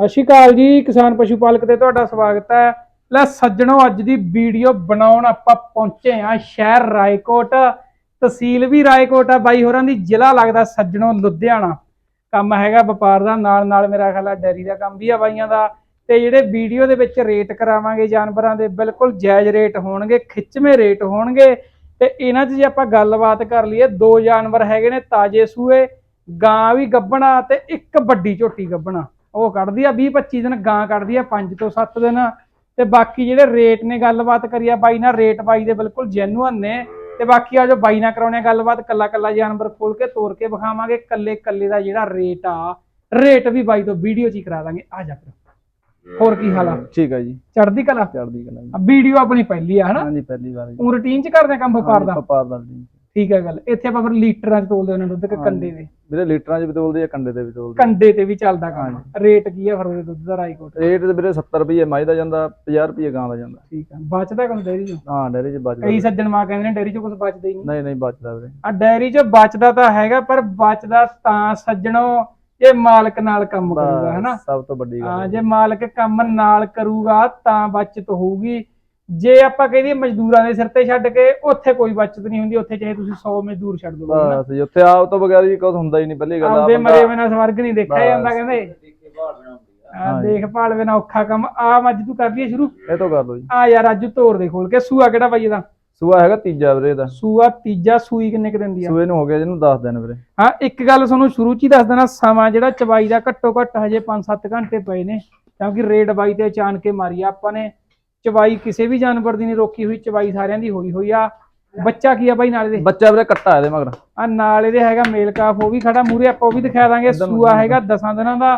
ਸਤਿ ਸ਼੍ਰੀ ਅਕਾਲ ਜੀ, ਕਿਸਾਨ ਪਸ਼ੂ ਪਾਲਕ ਤੇ ਤੁਹਾਡਾ ਸਵਾਗਤ ਹੈ। ਲੈ ਸੱਜਣੋ, ਅੱਜ ਦੀ ਵੀਡੀਓ ਬਣਾਉਣ ਆਪਾਂ ਪਹੁੰਚੇ ਆ ਸ਼ਹਿਰ ਰਾਏਕੋਟ। ਤਹਿਸੀਲ ਵੀ ਰਾਏਕੋਟ ਆ ਬਾਈ ਹੋਰਾਂ ਦੀ, ਜ਼ਿਲ੍ਹਾ ਲੱਗਦਾ ਸੱਜਣੋ, ਲੁਧਿਆਣਾ। ਕੰਮ ਹੈਗਾ ਵਪਾਰ ਦਾ ਨਾਲ ਨਾਲ ਮੇਰਾ ਖਿਆਲ ਆ ਡੈਰੀ ਦਾ ਕੰਮ ਵੀ ਆ ਬਾਈਆਂ ਦਾ। ਤੇ ਜਿਹੜੇ ਵੀਡੀਓ ਦੇ ਵਿੱਚ ਰੇਟ ਕਰਾਵਾਂਗੇ ਜਾਨਵਰਾਂ ਦੇ, ਬਿਲਕੁਲ ਜਾਇਜ਼ ਰੇਟ ਹੋਣਗੇ, ਖਿੱਚਵੇਂ ਰੇਟ ਹੋਣਗੇ। ਤੇ ਇਹਨਾਂ 'ਚ ਜੇ ਆਪਾਂ ਗੱਲਬਾਤ ਕਰ ਲਈਏ, ਦੋ ਜਾਨਵਰ ਹੈਗੇ ਨੇ, ਤਾਜੇ ਸੂਏ ਗਾਂ ਵੀ ਗੱਭਣਾ ਤੇ ਇੱਕ ਵੱਡੀ ਝੋਟੀ ਗੱਭਣਾ। ਉਹ ਕੱਢਦੀ ਆ 20 25 ਦਿਨ ਗਾਂ ਕੱਢਦੀ ਆ 5 ਤੋਂ 7 ਦਿਨ। ਤੇ ਬਾਕੀ ਜਿਹੜੇ ਰੇਟ ਨੇ ਗੱਲਬਾਤ ਕਰੀ ਆ ਬਾਈ ਨਾਲ ਰੇਟ ਬਾਈ ਦੇ ਬਿਲਕੁਲ ਜੈਨੂਅਨ ਨੇ। ਤੇ ਬਾਕੀ ਆ ਜੋ ਬਾਈ ਨਾਲ ਕਰਾਉਣੇ ਆ ਗੱਲਬਾਤ ਕੱਲਾ ਕੱਲਾ ਜਾਨਵਰ ਖੋਲ ਕੇ ਤੋੜ ਕੇ ਵਿਖਾਵਾਂਗੇ ਕੱਲੇ ਕੱਲੇ ਦਾ ਜਿਹੜਾ ਰੇਟ ਆ ਰੇਟ ਵੀ ਬਾਈ ਤੋਂ ਵੀਡੀਓ 'ਚ ਹੀ ਕਰਾ ਦਾਂਗੇ। ਆ ਜਾ ਫਿਰ। ਹੋਰ ਕੀ ਹਾਲ ਆ? ਠੀਕ ਹੈ ਜੀ। ਚੜਦੀ ਕਲਾ? ਚੜਦੀ ਕਲਾ ਆ ਵੀਡੀਓ ਆਪਣੀ ਪਹਿਲੀ ਆ ਹਨਾ? ਹਾਂਜੀ ਪਹਿਲੀ ਵਾਰ ਉਹ ਰੂਟੀਨ 'ਚ ਕਰਦੇ ਆ ਕੰਮ ਵਪਾਰ ਦਾ? ਵਪਾਰ ਦਾ ਜੀ ਠੀਕ ਹੈ ਗੱਲ। ਇੱਥੇ ਆਪਾਂ ਫਿਰ ਲੀਟਰਾਂ 'ਚ ਤੋਲਦੇ ਉਹਨਾਂ ਦੁੱਧ ਕਿ ਕੰਡੇ ਦੇ। ਵੀਰੇ ਲੀਟਰਾਂ 'ਚ ਵੀ ਤੋਲਦੇ ਆ ਕੰਡੇ ਤੇ ਵੀ ਤੋਲਦੇ ਕੰਡੇ ਤੇ ਵੀ ਚੱਲਦਾ ਕੰਮ। ਰੇਟ ਕੀ ਆ ਫਿਰ ਉਹਦੇ ਦੁੱਧ ਦਾ ਰਾਈਕੋਟ ਰੇਟ ਤੇ ਵੀਰੇ 70 ਰੁਪਏ ਮੱਝ ਦਾ ਜਾਂਦਾ 50 ਰੁਪਏ ਗਾਂ ਦਾ ਜਾਂਦਾ। ਠੀਕ ਆ। ਬਚਦਾ ਕੁਝ ਡੈਰੀ 'ਚ? ਹਾਂ ਡੇਰੀ 'ਚ ਬਚਦਾ ਕਈ ਸੱਜਣ ਮਾਂ ਕਹਿੰਦੇ ਨੇ ਡੈਰੀ 'ਚ ਕੁਝ ਬਚਦਾ ਹੀ ਨਹੀਂ। ਨਹੀਂ ਨਹੀਂ ਬਚਦਾ ਵੀਰੇ। ਆ ਡੈਰੀ 'ਚ ਬਚਦਾ ਤਾਂ ਹੈਗਾ ਪਰ ਬਚਦਾ ਤਾਂ ਸੱਜਣੋ ਇਹ ਮਾਲਕ ਨਾਲ ਕੰਮ ਕਰੂਗਾ ਹਨਾ? ਸਭ ਤੋਂ ਵੱਡੀ ਗੱਲ ਹਾਂ। ਜੇ ਮਾਲਕ ਕੰਮ ਨਾਲ ਕਰੂਗਾ ਤਾਂ ਬਚਤ ਹੋਊਗੀ। ਜੇ ਆਪਾਂ ਕਹਦੇ ਮਜ਼ਦੂਰਾਂ ਦੇ ਸਿਰ ਤੇ ਛੱਡ ਕੇ ਉੱਥੇ ਕੋਈ ਬਚਤ ਨਹੀਂ ਹੁੰਦੀ ਉੱਥੇ ਚਾਹੇ ਤੁਸੀਂ 100 ਮਜ਼ਦੂਰ ਛੱਡ ਦਿਓ। ਬਸ ਜੀ, ਉੱਥੇ ਆਪ ਤੋਂ ਬਗੈਰ ਜੀ ਕੁਝ ਹੁੰਦਾ ਹੀ ਨਹੀਂ ਪਹਿਲੀ ਗੱਲ ਆ ਆਪਦੇ ਮਰੇ ਬਿਨਾ ਸਵਰਗ ਨਹੀਂ ਦੇਖਿਆ ਜਾਂਦਾ। ਕਹਿੰਦੇ। ਆ ਦੇਖਭਾਲ ਬਿਨਾ ਔਖਾ ਕੰਮ ਆ ਮੱਝ ਤੂੰ ਕਰ ਲਈਏ ਸ਼ੁਰੂ। ਇਹ ਤੋਂ ਕਰ ਲਓ ਜੀ। ਆ ਯਾਰ ਅੱਜ ਤੋੜ ਦੇ ਖੋਲ ਕੇ। ਸੂਆ ਕਿਹੜਾ ਬਾਈ ਇਹਦਾ? ਸੂਆ ਹੈਗਾ ਤੀਜਾ ਵੀਰੇ ਦਾ ਸੂਆ ਤੀਜਾ ਸੂਈ ਕਿੰਨੇ ਕੁ ਦਿੰਦੀ ਆ? ਸੂਏ ਨੂੰ ਹੋ ਗਿਆ ਜਿਹਨੂੰ 10 ਦਿਨ ਵੀਰੇ। ਹਾਂ ਇੱਕ ਗੱਲ ਤੁਹਾਨੂੰ ਸ਼ੁਰੂ ਚ ਹੀ ਦੱਸ ਦੇਣਾ ਸਮਾਂ ਜਿਹੜਾ ਚਵਾਈ ਦਾ ਘੱਟੋ ਘੱਟ ਹਜੇ 5-7 ਘੰਟੇ ਪਏ ਨੇ ਕਿਉਂਕਿ ਰੇਡ ਬਾਈ ਤੇ ਅਚਾਨਕ ਮਾਰੀ ਆਪਾਂ ਨੇ ਚਵਾਈ ਕਿਸੇ ਵੀ ਜਾਨਵਰ ਦੀ ਨਹੀਂ ਰੋਕੀ ਹੋਈ ਚਵਾਈ ਸਾਰਿਆਂ ਦੀ ਹੋਈ ਹੋਈ ਆ। ਬੱਚਾ ਕੀ ਆ ਬਾਈ ਨਾਲ ਇਹਦੇ? ਬੱਚਾ ਵੀਰੇ ਕੱਟਾ ਇਹਦੇ ਮਗਰ। ਆ ਨਾਲ ਇਹਦੇ ਹੈਗਾ ਮੇਲ ਕਾਫ ਉਹ ਵੀ ਖੜਾ ਮੂਰੇ ਆਪਾਂ ਉਹ ਵੀ ਦਿਖਾ ਦਾਂਗੇ ਸੂਆ ਹੈਗਾ 10 ਦਿਨਾਂ ਦਾ।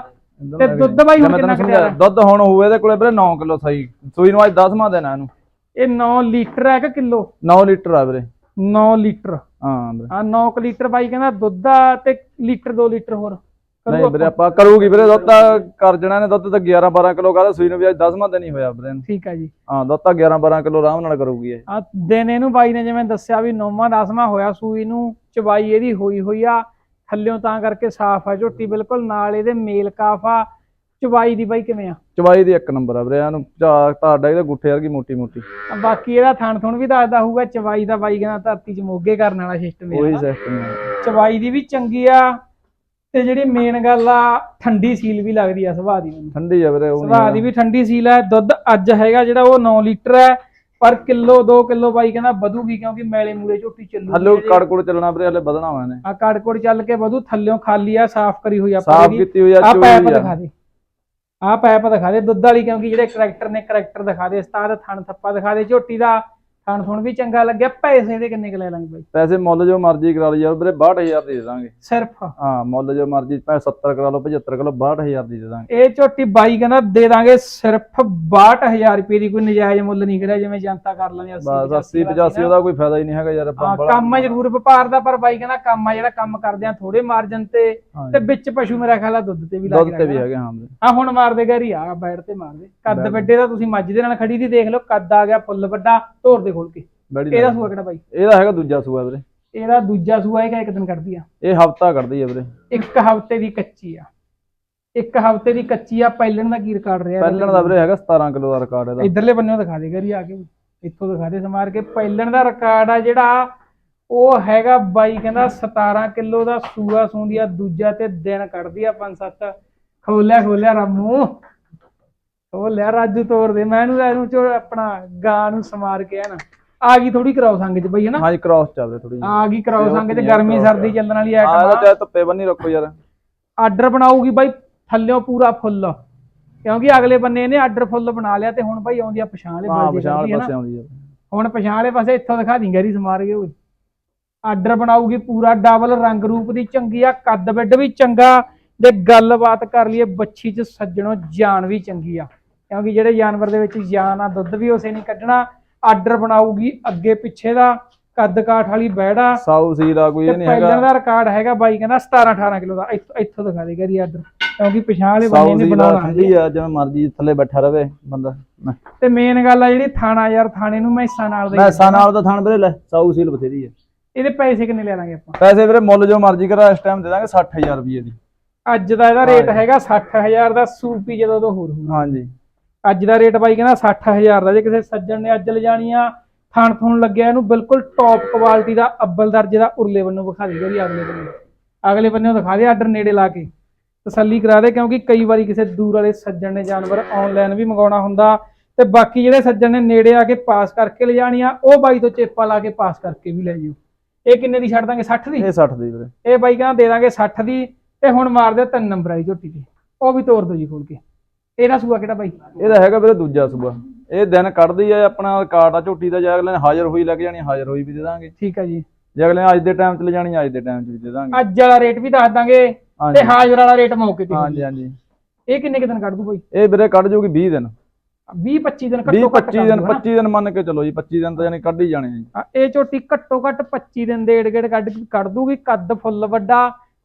ਤੇ ਦੁੱਧ ਬਾਈ ਹੁਣ ਕਿੰਨਾ ਕਿਹਾ ਦੁੱਧ ਹੁਣ ਹੋਵੇ ਇਹਦੇ ਕੋਲੇ ਵੀਰੇ 9 ਕਿਲੋ ਸਹੀ। ਸੂਈ ਨੂੰ ਅੱਜ 10ਵਾਂ ਦਿਨ ਆ ਇਹਨੂੰ। ਇਹ 9 ਲੀਟਰ ਹੈ ਕਿ ਕਿਲੋ? 9 ਲੀਟਰ ਆ ਵੀਰੇ। 9 ਲੀਟਰ। ਹਾਂ ਵੀਰੇ। ਆ 9 ਲੀਟਰ ਬਾਈ ਕਹਿੰਦਾ ਦੁੱਧ ਆ ਤੇ ਲੀਟਰ 2 ਲੀਟਰ ਹੋਰ। ਨਹੀਂ ਵੀਰੇ ਆਪਾਂ? ਕਰੂਗੀ ਵੀਰੇ ਦੁੱਧ ਤਾਂ ਕਰ ਜਣਾ ਨੇ ਦੁੱਧ ਤਾਂ 11 12 ਕਿਲੋ ਕਰਦਾ ਸੂਈ ਨੂੰ ਵੀ ਅੱਜ 10ਵਾਂ ਦਿਨ ਹੀ ਹੋਇਆ ਵੀਰੇ। ਠੀਕ ਆ ਜੀ। ਹਾਂ ਦੁੱਧ ਤਾਂ 11 12 ਕਿਲੋ ਆਰਾਮ ਨਾਲ ਕਰੂਗੀ ਇਹ। ਆ ਦਿਨ ਇਹਨੂੰ ਬਾਈ ਨੇ ਜਿਵੇਂ ਦੱਸਿਆ ਵੀ ਨੌਵਾਂ ਦਸਵਾਂ ਹੋਇਆ ਸੂਈ ਨੂੰ ਚਵਾਈ ਇਹਦੀ ਹੋਈ ਹੋਈ ਆ ਥੱਲਿਓਂ ਤਾਂ ਕਰਕੇ ਸਾਫ਼ ਆ ਝੋਟੀ ਬਿਲਕੁਲ ਨਾਲ ਇਹਦੇ ਮੇਲ ਕਾਫ ਆ। ਚਵਾਈ ਦੀ ਬਾਈ ਕਿਵੇਂ ਆ? ਚਵਾਈ ਦੀ ਇੱਕ ਨੰਬਰ ਆ ਵੀਰੇ ਇਹਨੂੰ ਝਾਕ ਤੁਹਾਡਾ ਇਹਦੇ ਗੁੱਠੇ ਵਰਗੀ ਮੋਟੀ ਮੋਟੀ। ਬਾਕੀ ਇਹਦਾ ਥਣ ਥੁਣ ਵੀ ਦੱਸਦਾ ਹੋਊਗਾ ਚਵਾਈ ਦਾ ਬਾਈ ਕਹਿੰਦਾ ਧਰਤੀ 'ਚ ਮੋਗੇ ਕਰਨ ਵਾਲਾ ਸਿਸਟਮ ਉਹੀ ਹੈ ਸਿਸਟਮ ਹੈ ਚਵਾਈ ਦੀ ਵੀ ਚੰਗੀ ਆ ਤੇ ਜਿਹੜੀ ਮੇਨ ਗੱਲ ਆ ਠੰਡੀ ਸੀਲ ਵੀ ਲੱਗਦੀ ਆ ਸੁਭਾਅ ਦੀ। ਮੈਨੂੰ ਠੰਡੀ ਆ ਵੀਰੇ ਉਹ ਸੁਭਾਅ ਦੀ ਵੀ ਠੰਡੀ ਸੀਲ ਹੈ ਦੁੱਧ ਅੱਜ ਹੈਗਾ ਜਿਹੜਾ ਉਹ 9 ਲੀਟਰ ਹੈ ਪਰ ਕਿਲੋ 2 ਕਿਲੋ ਬਾਈ ਕਹਿੰਦਾ ਵਧੂਗੀ ਕਿਉਂਕਿ ਮੈਲੇ ਮੂਲੇ ਝੋਟੀ ਚੱਲੂ ਹੱਲੋ ਕੜਕੁੜ ਚੱਲਣਾ ਵੀਰੇ ਹਲੇ ਵਧਣਾ ਵਾ ਇਹਨੇ ਆ ਕਾੜਕੋੜ ਚੱਲ ਕੇ ਵਧੂ ਥੱਲਿਓਂ ਖਾਲੀ ਆ ਸਾਫ਼ ਕਰੀ ਹੋਈ ਆ ਸਾਫ਼ ਕੀਤੀ ਹੋਈ ਆ ਆ। ਪੈਪ ਦਿਖਾ ਦੇ। ਆ ਪੈਪ ਦਿਖਾ ਦੇ। ਦੁੱਧ ਵਾਲੀ ਕਿਉਂਕਿ ਜਿਹੜੇ ਕਰੈਕਟਰ ਨੇ ਕਰੈਕਟਰ ਦਿਖਾ ਦੇ। ਉਸਤਾਦ ਥਣ ਥੱਪਾ ਦਿਖਾ ਦੇ ਝੋਟੀ ਦਾ। ਥਣ ਥੁਣ ਵੀ ਚੰਗਾ ਲੱਗਿਆ ਪੈਸੇ ਦੇ ਕਿੰਨੇ ਕੁ ਲੈ ਲਾਂਗੇ ਬਾਈ? ਪੈਸੇ ਮੁੱਲ ਜੋ ਮਰਜ਼ੀ ਕਰਾ ਲਈ ਯਾਰ ਵੀਰੇ 62000 ਦੀ ਦਾਂਗੇ। ਸਿਰਫ? ਹਾਂ ਮੁੱਲ ਜੋ ਮਰਜ਼ੀ ਭਾਵੇਂ 70 ਕਰਾ ਲਓ 75 ਕਰਾ ਲਓ 62000 ਦੀ ਦੇ ਦਾਂਗੇ। ਇਹ ਝੋਟੀ ਬਾਈ ਕਹਿੰਦਾ ਦੇ ਦਾਂਗੇ ਸਿਰਫ 62000 ਰੁਪਏ ਦੀ ਕੋਈ ਨਜਾਇਜ਼ ਮੁੱਲ ਨਹੀਂ ਕਰਿਆ ਜਿਵੇਂ ਜਨਤਾ ਕਰ ਲੈਂਦੀ ਬਸ 80 85 ਉਹਦਾ ਕੋਈ ਫਾਇਦਾ ਹੀ ਨਹੀਂ ਹੈਗਾ ਯਾਰ ਆਪਾਂ ਕੰਮ ਜ਼ਰੂਰ ਵਪਾਰ ਦਾ ਪਰ ਬਾਈ ਕਹਿੰਦਾ ਕੰਮ ਆ ਜਿਹੜਾ ਕੰਮ ਕਰਦੇ ਆ ਥੋੜੇ ਮਾਰਜਨ ਤੇ ਤੇ ਵਿੱਚ ਪਸ਼ੂ ਮੇਰਾ ਖਿਆਲ ਆ ਦੁੱਧ ਤੇ ਵੀ ਲੱਗ ਦੁੱਧ ਤੇ ਵੀ ਹੈਗੇ। ਹਾਂ ਆ ਹੁਣ ਮਾਰਦੇ ਗੈਰੀ ਆ ਬੈਠ ਤੇ ਮਾਰਦੇ। ਕੱਦ ਵੱਡੇ ਦਾ ਤੁਸੀਂ ਮੱਝ ਦੇ ਨਾਲ ਖੜੀ ਦੀ ਦੇਖ ਲਓ ਕੱਦ ਆ ਗਿਆ ਫੁੱਲ ਵੱਡਾ ਧੋਰ ਦੇ ਖੋਲ ਕੇ। ਬੜੀ ਇਹਦਾ ਸੂਆ ਕਿਹੜਾ ਬਾਈ? ਇਹਦਾ ਹੈਗਾ ਦੂਜਾ ਸੂਆ ਵੀਰੇ। ਇਹਦਾ ਦੂਜਾ ਸੂਆ ਹੈਗਾ ਇੱਕ ਦਿਨ ਕੱਢਦੀ ਆ? ਇਹ ਹਫਤਾ ਕੱਢਦੀ ਆ ਵੀਰੇ। ਇੱਕ ਹਫ਼ਤੇ ਦੀ ਕੱਚੀ ਆ। ਇੱਕ ਹਫ਼ਤੇ ਦੀ ਕੱਚੀ ਆ ਪਹਿਲਣ ਦਾ ਕੀ ਰਿਕਾਰਡ ਰਿਹਾ? ਪਹਿਲਣ ਦਾ ਵੀਰੇ ਹੈਗਾ 17 ਕਿਲੋ ਦਾ ਰਿਕਾਰਡ ਇਹਦਾ। ਇਧਰਲੇ ਬੰਨੇੋਂ ਦਿਖਾ ਦੇ ਗੈਰੀ ਆ ਕੇ। ਇੱਥੋਂ ਦਿਖਾ ਦੇ ਸਮਾਰ ਕੇ। ਪਹਿਲਣ ਦਾ ਰਿਕਾਰਡ ਆ ਜਿਹੜਾ ਉਹ ਹੈਗਾ ਬਾਈ ਕਹਿੰਦਾ 17 ਕਿਲੋ ਦਾ ਸੂਆ ਸੂੰਦੀ ਆ ਦੂਜਾ ਤੇ ਦਿਨ ਕੱਢਦੀ ਆ 5-7 ਖੋਲਿਆ ਖੋਲਿਆ ਰਾਮੂ। ਖੋਲਿਆ ਰਾਜੂ ਤੋੜ ਦੇ ਮੈਂ ਇਹਨੂੰ ਇਹਨੂੰ ਚੋ ਆਪਣਾ ਗਾਂ ਨੂੰ ਸਮਾਰ ਕੇ ਆ ਨਾ ਆ ਗਈ ਥੋੜੀ ਕਰਾਓ ਸੰਗ ਚ ਬਈ ਹਨਾ? ਹਾਂਜੀ ਕ੍ਰਾਸ ਚੱਲਦੇ ਥੋੜੀ ਆ ਗਈ ਕਰਾਓ ਸੰਗ ਚ ਗਰਮੀ ਸਰਦੀ ਚੱਲਣ ਵਾਲੀ ਆ ਆਈਟਮ ਚਾਹੇ ਧੁੱਪੇ ਬੰਨੀ ਰੱਖੋ ਯਾਰ। ਆਰਡਰ ਬਣਾਉਗੀ ਬਾਈ ਥੱਲਿਓਂ ਪੂਰਾ ਫੁੱਲ। ਕਿਉਂਕਿ ਅਗਲੇ ਬੰਨੇ ਇਹਨੇ ਆਰਡਰ ਫੁੱਲ ਬਣਾ ਲਿਆ ਤੇ ਹੁਣ ਬਾਈ ਆਉਂਦੀ ਆ ਪਛਾਣ ਵਾਲੇ ਹਾਂ ਪਛਾਣ ਹੈ ਨਾ ਪਾਸੇ ਆਉਂਦੀ ਆ। ਹੁਣ ਪਛਾਣ ਵਾਲੇ ਪਾਸੇ ਇੱਥੋਂ ਦਿਖਾ ਦੀ ਗੈਰੀ ਸਮਾਰ ਗਏ ਓਏ। ਆਰਡਰ ਬਣਾਉਗੀ ਪੂਰਾ ਡਬਲ ਰੰਗ ਰੂਪ ਦੀ ਚੰਗੀ ਆ ਕੱਦ ਵਿੱਡ ਵੀ ਚੰਗਾ। ਜੇ ਗੱਲਬਾਤ ਕਰ ਲਈਏ ਬੱਚੀ ਚ ਸੱਜਣੋ ਜਾਨ ਵੀ ਚੰਗੀ ਆ। ਕਿਉਂਕਿ ਜਿਹੜੇ ਜਾਨਵਰ ਦੇ ਵਿੱਚ ਜਾਨ ਆ ਦੁੱਧ ਵੀ ਉਸੇ ਨਹੀਂ ਕੱਢਣਾ ਆਰਡਰ ਬਣਾਉਗੀ ਅੱਗੇ ਪਿੱਛੇ ਦਾ ਕੱਦ ਕਾਠ ਵਾਲੀ ਬੈੜਾ ਸਾਊ ਸੀਲ ਆ ਕੋਈ ਇਹ ਨਹੀਂ ਪਹਿਲਾਂ ਹੈਗਾ ਦਾ ਰਿਕਾਰਡ ਹੈਗਾ ਬਾਈ ਕਹਿੰਦਾ 17 18 ਕਿਲੋ ਦਾ। ਇੱਥੋਂ ਦਿਖਾ ਦੇ ਗੈਰੀ ਆਰਡਰ। ਕਿਉਂਕਿ ਪਛਾਣ ਵਾਲੇ ਬੰਦੇ ਨੇ ਬਣਾਉਣਾ ਠੰਡੀ ਆ ਜਿਵੇਂ ਮਰਜ਼ੀ ਥੱਲੇ ਬੈਠਾ ਰਵੇ ਬੰਦਾ। ਤੇ ਮੇਨ ਗੱਲ ਆ ਜਿਹੜੀ ਥਾਣਾ ਯਾਰ ਥਾਣੇ ਨੂੰ ਮੈਸਾਂ ਨਾਲ ਦਾ ਮੈਸਾਂ ਨਾਲ ਤਾਂ ਥਣ ਵੀਰੇ ਲੈ ਸਾਊ ਸੀਲ ਬਥੇਰੀ ਆ। ਇਹਦੇ ਪੈਸੇ ਕਿੰਨੇ ਲੈ ਲਾਂਗੇ ਆਪਾਂ? ਪੈਸੇ ਵੀਰੇ ਮੁੱਲ ਜੋ ਮਰਜ਼ੀ ਕਰਾ ਇਸ ਟਾਈਮ ਦੇ ਦਾਂਗੇ 60000 ਰੁਪਏ ਦੀ। ਅੱਜ ਦਾ ਇਹਦਾ ਰੇਟ। ਹੈਗਾ 60000 ਦਾ ਸੂਪੀ ਜਦੋਂ ਤੋਂ ਹੋਰ ਹੋਊ। ਹਾਂਜੀ। ਅੱਜ ਦਾ ਰੇਟ ਬਾਈ ਕਹਿੰਦਾ 60000 ਦਾ। ਜੇ ਕਿਸੇ ਸੱਜਣ ਨੇ ਅੱਜ ਲਿਜਾਣੀ ਆ ਥਣ ਥੁਣ ਲੱਗਿਆ ਇਹਨੂੰ ਬਿਲਕੁਲ ਟੌਪ ਕੁਆਲਿਟੀ ਦਾ ਅੱਬਲ ਦਰਜੇ ਦਾ ਉਰਲੇ ਬੰਨੋਂ ਵਿਖਾ ਦੇ ਜੀ ਅਗਲੇ ਬੰਨੇ ਅਗਲੇ ਬੰਨੇ ਦਿਖਾ ਦੇ ਆਰਡਰ ਨੇੜੇ ਲਾ ਕੇ। ਤਸੱਲੀ ਕਰਾ ਦੇ ਕਿਉਂਕਿ ਕਈ ਵਾਰੀ ਕਿਸੇ ਦੂਰ ਵਾਲੇ ਸੱਜਣ ਨੇ ਜਾਨਵਰ ਆਨਲਾਈਨ ਵੀ ਮੰਗਾਉਣਾ ਹੁੰਦਾ ਤੇ ਬਾਕੀ ਜਿਹੜੇ ਸੱਜਣ ਨੇ ਨੇੜੇ ਆ ਕੇ ਪਾਸ ਕਰਕੇ ਲਿਜਾਣੀ ਆ ਉਹ ਬਾਈ ਤੋਂ ਚੇਪਾ ਲਾ ਕੇ ਪਾਸ ਕਰਕੇ ਵੀ ਲੈ ਜਿਓ। ਇਹ ਕਿੰਨੇ ਦੀ ਛੱਡ ਦਾਂਗੇ? 60 ਦੀ? ਇਹ 60 ਦੀ ਵੀਰੇ। ਇਹ ਬਾਈ ਕਹਿੰਦਾ ਦੇ ਦਾਂਗੇ 60 ਦੀ ਤੇ ਹੁਣ ਮਾਰ ਦਿਓ ਤਿੰਨ ਨੰਬਰ ਆਈ ਝੋਟੀ ਤੇ ਉਹ ਵੀ ਤੋੜ ਦਿਓ ਜੀ ਖੋਲ ਕੇ। ਇਹਦਾ ਸੂਆ ਕਿਹੜਾ ਬਾਈ? ਇਹਦਾ ਹੈਗਾ ਵੀਰੇ ਦੂਜਾ ਸੂਆ। ਇਹ ਦਿਨ ਕੱਢਦੀ ਆ ਆਪਣਾ ਆ ਝੋਟੀ ਦਾ ਜੇ ਅਗਲੇ ਨੇ ਹਾਜ਼ਰ ਹੋਈ ਲੱਗ ਜਾਣੀ ਹਾਜ਼ਰ ਹੋਈ ਵੀ ਦੇ ਦਾਂਗੇ। ਠੀਕ ਆ ਜੀ। ਜੇ ਅਗਲੇ ਨੇ ਅੱਜ ਦੇ ਟਾਈਮ 'ਚ ਲੈ ਜਾਣੀ ਅੱਜ ਦੇ ਟਾਈਮ 'ਚ ਵੀ ਦੇ ਦਾਂਗੇ। ਅੱਜ ਵਾਲਾ ਰੇਟ ਵੀ ਦੱਸ ਦਾਂਗੇ ਤੇ ਹਾਂਜੀ। ਹਾਜ਼ਰ ਵਾਲਾ ਰੇਟ ਮੌਕੇ ਤੇ ਹਾਂਜੀ ਹਾਂਜੀ। ਇਹ ਕਿੰਨੇ ਕੁ ਦਿਨ ਕੱਢ ਦੂ ਬਾਈ? ਇਹ ਵੀਰੇ ਕੱਢ ਜੂਗੀ 20 ਦਿਨ। 20 25 ਦਿਨ 20 ਘੱਟੋ ਘੱਟ 25 ਦਿਨ 25 ਦਿਨ ਮੰਨ ਕੇ ਚਲੋ ਜੀ 25 ਦਿਨ ਤਾਂ ਯਾਨੀ ਕੱਢ ਹੀ ਜਾਣੇ ਆ ਜੀ। ਇਹ ਝੋਟੀ ਘੱਟੋ ਘੱਟ 25 ਦਿਨ ਦੇ ਏੜ ਗੇੜ ਕੱਢ ਕੱਢ ਦੂਗੀ ਕੱਦ ਫੁੱਲ ਵੱਡਾ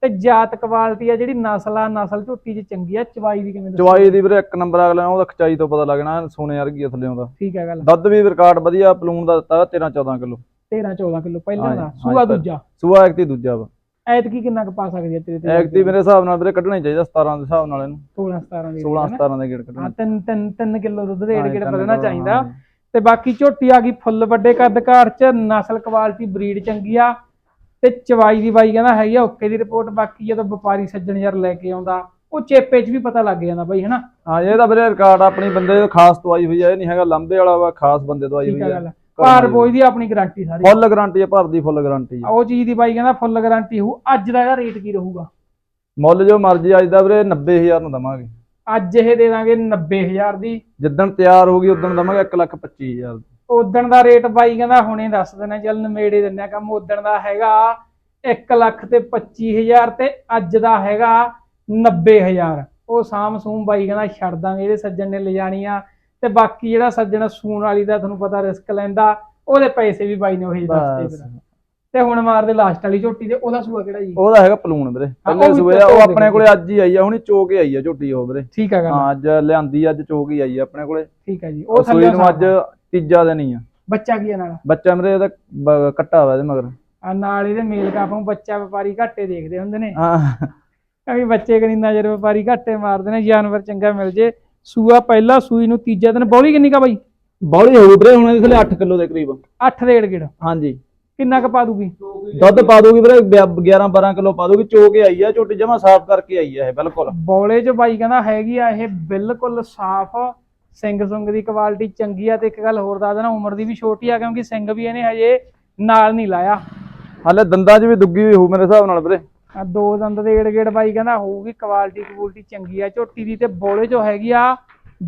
ਤੇ ਜਾਤ ਕੁਆਲਿਟੀ ਆ ਜਿਹੜੀ ਨਸਲ ਆ ਨਸਲ ਝੋਟੀ 'ਚ ਚੰਗੀ ਆ ਚਵਾਈ ਦੀ ਕਿਵੇਂ ਦੱਸੀ? ਚਵਾਈ ਦੀ ਵੀਰੇ ਇੱਕ ਨੰਬਰ ਅਗਲੇ ਉਹਦਾ ਖਚਾਈ ਤੋਂ ਪਤਾ ਲੱਗਣਾ ਸੋਨੇ ਵਰਗੀ ਆ ਥੱਲੇ ਦਾ ਠੀਕ ਹੈ ਗੱਲ। ਦੁੱਧ ਵੀ ਰਿਕਾਰਡ ਵਧੀਆ ਪਲੂਣ ਦਾ ਦਿੱਤਾ 13 14 ਕਿਲੋ। 13 14 ਕਿਲੋ ਪਹਿਲਾਂ ਦਾ ਸੂਆ। ਦੂਜਾ। ਸੂਆ ਇੱਕ ਤੇ ਦੂਜਾ ਵਾ। ਐਤਕੀ ਕਿੰਨਾ ਕੁ ਪਾ ਸਕਦੀ ਆ ਤੇਰੇ ਤੇ? ਐਕਟੀ ਮੇਰੇ ਹਿਸਾਬ ਨਾਲ ਵੀਰੇ ਕੱਢਣਾ ਹੀ ਚਾਹੀਦਾ 17 ਦੇ ਹਿਸਾਬ ਨਾਲ ਇਹਨੂੰ। 16 17 ਦੇ 16 ਵਿੱਚ, 17 ਦੇ ਗੇੜ ਹਾਂ ਕੱਢਣਾ ਤਿੰਨ ਤਿੰਨ ਤਿੰਨ ਕਿਲੋ ਦੁੱਧ ਦੇ ਗੇੜ ਕਿੱਲੋ, ਚਾਹੀਦਾ। ਤੇ ਬਾਕੀ ਝੋਟੀ ਆ ਗਈ ਫੁੱਲ ਵੱਡੇ ਕੱਦ ਘਾਟ ਚ ਨਸਲ ਕੁਆਲਿਟੀ ਬਰੀਡ ਚੰਗੀ ਆ। ਤੇ ਚਵਾਈ ਦੀ ਬਾਈ ਕਹਿੰਦਾ ਹੈਗੀ ਆ ਓਕੇ ਦੀ ਰਿਪੋਰਟ ਬਾਕੀ ਜਦੋਂ ਵਪਾਰੀ ਸੱਜਣ ਯਾਰ ਲੈ ਕੇ ਆਉਂਦਾ ਉਹ ਚੇਪੇ 'ਚ ਵੀ ਪਤਾ ਲੱਗ ਜਾਂਦਾ ਬਾਈ ਹਨਾ? ਹਾਂ ਇਹ ਤਾਂ ਵੀਰੇ ਰਿਕਾਰਡ ਆਪਣੀ ਬੰਦੇ ਦੀ ਖਾਸ ਦਵਾਈ ਹੋਈ ਆ ਇਹ ਨਹੀਂ ਹੈਗਾ ਲੰਬੇ ਵਾਲਾ ਵਾ ਖਾਸ ਬੰਦੇ ਦਵਾਈ ਠੀਕ ਹੋਈ ਆ ਆ। ਗੱਲ ਭਾਰ ਬੋਝ ਦੀ ਆਪਣੀ ਗਾਰੰਟੀ ਸਾਰੀ। ਫੁੱਲ ਗਾਰੰਟੀ ਆ ਭਰ ਦੀ ਫੁੱਲ ਗਾਰੰਟੀ ਆ। ਉਹ ਚੀਜ਼ ਦੀ ਬਾਈ ਕਹਿੰਦਾ ਫੁੱਲ ਗਾਰੰਟੀ ਹੋਊ ਅੱਜ ਦਾ ਇਹਦਾ ਰੇਟ ਕੀ ਰਹੂਗਾ? ਮੁੱਲ ਜੋ ਮਰਜ਼ੀ ਅੱਜ ਦਾ ਵੀਰੇ 90000 ਨੂੰ ਦਵਾਂਗੇ। ਅੱਜ ਇਹ ਦੇ ਦਾਂਗੇ 90000 ਦੀ। ਜਿੱਦਣ ਤਿਆਰ ਹੋਊਗੀ ਉਦੋਂ ਦਵਾਂਗੇ 125000 ਉਦਣ ਦਾ ਰੇਟ ਬਾਈ ਕਹਿੰਦਾ ਹੁਣੇ ਦੱਸ ਦੇਣਾ ਚੱਲ ਨਵੇੜੇ ਦਿੰਨੇ ਕੰਮ ਉਦਣ ਦਾ ਹੈਗਾ 1 ਲੱਖ ਤੇ 25000 ਤੇ ਅੱਜ ਦਾ ਹੈਗਾ 90000 ਉਹ ਸਾਮ ਸੂਮ ਬਾਈ ਕਹਿੰਦਾ ਛੱਡ ਦਾਂਗੇ ਇਹਦੇ ਸੱਜਣ ਨੇ ਲਿਜਾਣੀ ਆ ਤੇ ਬਾਕੀ ਜਿਹੜਾ ਸੱਜਣ ਸੂਣ ਵਾਲੀ ਦਾ ਤੁਹਾਨੂੰ ਪਤਾ ਰਿਸਕ ਲੈਂਦਾ ਉਹਦੇ ਪੈਸੇ ਵੀ ਬਾਈ ਨੇ ਉਹੀ ਦੱਸਦੇ ਫਿਰ। ਤੇ ਹੁਣ ਮਾਰਦੇ ਲਾਸਟ ਵਾਲੀ ਝੋਟੀ ਤੇ ਉਹਦਾ ਸੂਆ ਕਿਹੜਾ ਜੀ? ਉਹਦਾ ਹੈਗਾ ਪਲੂਣ ਵੀਰੇ ਪਹਿਲੇ ਸੂਏ ਆ ਉਹ ਆਪਣੇ ਕੋਲੇ ਅੱਜ ਹੀ ਆਈ ਆ ਹੁਣੀ ਚੋਕ ਹੀ ਆਈ ਆ ਝੋਟੀ ਉਹ ਵੀਰੇ। ਠੀਕ ਆ ਗੱਲ। ਹਾਂ ਅੱਜ ਲਿਆਂਦੀ ਅੱਜ ਚੋਕ ਹੀ ਆਈ ਆ ਆਪਣੇ ਕੋਲੇ। ਠੀਕ ਆ ਜੀ ਉਹ ਥੱਲੇ ਨੂੰ ਅੱਜ ਤੀਜਾ ਦਿਨ ਹੀ ਆ। ਬੱਚਾ ਕੀ ਆ ਨਾਲ? ਬੱਚਾ ਮੇਰੇ ਇਹਦਾ ਕੱਟਾ ਵਾ ਇਹਦੇ ਮਗਰ। ਆ ਨਾਲ ਇਹਦੇ ਮੇਲ ਕਾਪ ਨੂੰ ਬੱਚਾ ਵਪਾਰੀ ਘਾਟੇ ਦੇਖਦੇ ਹੁੰਦੇ ਨੇ। ਹਾਂ। ਕਿਉਂਕਿ ਬੱਚੇ ਕਨੀ ਨਜ਼ਰ ਵਪਾਰੀ ਘਾਟੇ ਮਾਰਦੇ ਨੇ ਜਾਨਵਰ ਚੰਗਾ ਮਿਲ ਜੇ। ਸੂਆ ਪਹਿਲਾ ਸੂਈ ਨੂੰ ਤੀਜਾ ਦਿਨ ਬੌਲੀ ਕਿੰਨੀ ਕਾ ਬਾਈ? ਬੌਲੀ ਹੋਊ ਵੀਰੇ ਹੁਣ ਇਹਦੇ ਲਈ 8 ਕਿਲੋ ਦੇ ਕਰੀਬ। 8 ਦੇ ਏੜ ਹਾਂਜੀ। ਕਿੰਨਾ ਕ ਪਾ ਦੂਗੀ? ਦੁੱਧ ਪਾ ਦੂਗੀ ਵੀਰੇ 11 12 ਕਿਲੋ ਪਾ ਦੂਗੀ ਚੋਕ ਹੀ ਆਈ ਆ ਝੋਟੀ ਜਮਾ ਸਾਫ਼ ਕਰਕੇ ਆਈ ਆ ਇਹ ਬਿਲਕੁਲ। ਬੌਲੇ ਚ ਬਾਈ ਕਹਿੰਦਾ ਹੈਗੀ ਆ ਇਹ ਬਿਲਕੁਲ ਸਾਫ਼ ਸਿੰਘ ਸੁੰਗ ਦੀ ਕੁਆਲਿਟੀ ਚੰਗੀ ਆ ਤੇ ਇੱਕ ਗੱਲ ਹੋਰ ਦੱਸ ਦੇਣਾ ਉਮਰ ਦੀ ਵੀ ਛੋਟੀ ਆ ਕਿਉਂਕਿ ਸਿੰਘ ਵੀ ਇਹਨੇ ਹਜੇ ਨਾਲ ਨਹੀਂ ਲਾਇਆ। ਹਾਲੇ ਦੰਦਾਂ 'ਚ ਵੀ ਦੁੱਗੀ ਹੋਈ ਹੋਊ ਮੇਰੇ ਹਿਸਾਬ ਨਾਲ ਵੀਰੇ। ਆ ਦੋ ਦੰਦ ਦੇ ਏੜ ਗੇੜ ਬਾਈ ਕਹਿੰਦਾ ਹੋਊਗੀ ਕੁਆਲਿਟੀ ਕੁਆਲਿਟੀ ਚੰਗੀ ਆ ਝੋਟੀ ਦੀ ਤੇ ਬੌਲੇ ਚੋਂ ਹੈਗੀ ਆ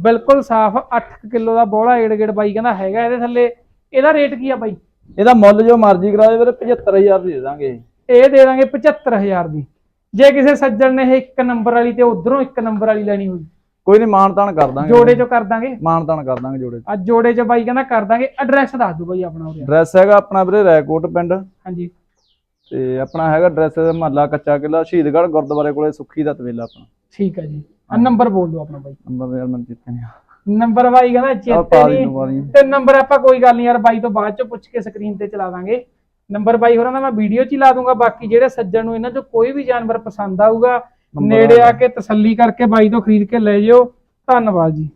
ਬਿਲਕੁਲ ਸਾਫ਼ 8 ਕਿਲੋ ਦਾ ਬੌਲਾ ਏੜ ਗੇੜ ਬਾਈ ਕਹਿੰਦਾ ਹੈਗਾ ਇਹਦੇ ਥੱਲੇ। ਇਹਦਾ ਰੇਟ ਕੀ ਆ ਬਾਈ? ਇਹਦਾ ਮੁੱਲ ਜੋ ਮਰਜ਼ੀ ਕਰਾ ਦੇ ਵੀਰੇ 75000 ਦੀ ਦੇ ਦਾਂਗੇ ਇਹ ਦੇ ਦਾਂਗੇ 75000 ਦੀ। ਜੇ ਕਿਸੇ ਸੱਜਣ ਨੇ ਇਹ ਇੱਕ ਨੰਬਰ ਵਾਲੀ ਤੇ ਉਧਰੋਂ ਇੱਕ ਨੰਬਰ ਵਾਲੀ ਲੈਣੀ ਹੋਈ ਕੋਈ ਨਹੀਂ ਮਾਨਤਾਨ ਕਰ ਦਾਂਗੇ। ਜੋੜੇ ਚੋਂ ਕਰ ਦਾਂਗੇ। ਮਾਨਤਾਨ ਕਰ ਦਾਂਗੇ ਜੋੜੇ 'ਚ। ਅੱਜ ਜੋੜੇ ਚ ਬਾਈ ਕਹਿੰਦਾ ਕਰ ਦਾਂਗੇ। ਐਡਰੈਸ ਦੱਸ ਦੂ ਬਾਈ ਆਪਣਾ ਉਰੇ। ਐਡਰੈਸ ਹੈਗਾ ਆਪਣਾ ਵੀਰੇ ਰੈਕੋਟ ਪਿੰਡ। ਹਾਂਜੀ। ਤੇ ਆਪਣਾ ਹੈਗਾ ਐਡਰੈਸ ਮਹੱਲਾ ਕੱਚਾ ਕਿਲਾ ਸ਼ਹੀਦਗੜ੍ਹ ਗੁਰਦੁਆਰੇ ਕੋਲੇ ਸੁੱਖੀ ਦਾ ਤਵੇਲਾ ਆਪਣਾ। ਠੀਕ ਹੈ ਜੀ। ਆ ਨੰਬਰ ਬੋਲ ਦਿਓ ਆਪਣਾ ਬਾਈ। ਨੰਬਰ ਯਾਰ ਮੈਨੂੰ ਚੇਤੇ ਨਹੀਂ ਨੰਬਰ ਬਾਈ ਕਹਿੰਦਾ ਆ ਚੇਤੇ ਪਾ ਦੀ ਨਹੀਂ ਤੇ ਨੰਬਰ ਆਪਾਂ ਕੋਈ ਗੱਲ ਨਹੀਂ ਯਾਰ ਬਾਈ ਤੋਂ ਬਾਅਦ ਚ ਪੁੱਛ ਕੇ ਸਕਰੀਨ ਤੇ ਚਲਾ ਦਾਂਗੇ। ਨੰਬਰ ਬਾਈ ਹੋਰਾਂ ਦਾ ਮੈਂ ਵੀਡੀਓ ਚ ਹੀ ਲਾ ਦੂੰਗਾ ਬਾਕੀ ਜਿਹੜੇ ਸੱਜਣ ਨੂੰ ਇਹਨਾਂ ਚੋਂ ਕੋਈ ਵੀ ਜਾਨਵਰ ਪਸੰਦ ਆਊਗਾ ਨੰਬਰ ਨੇੜੇ ਆ ਕੇ ਤਸੱਲੀ ਕਰਕੇ ਬਾਈ ਤੋਂ ਖਰੀਦ ਕੇ ਲੈ ਜਿਓ। ਧੰਨਵਾਦ ਜੀ।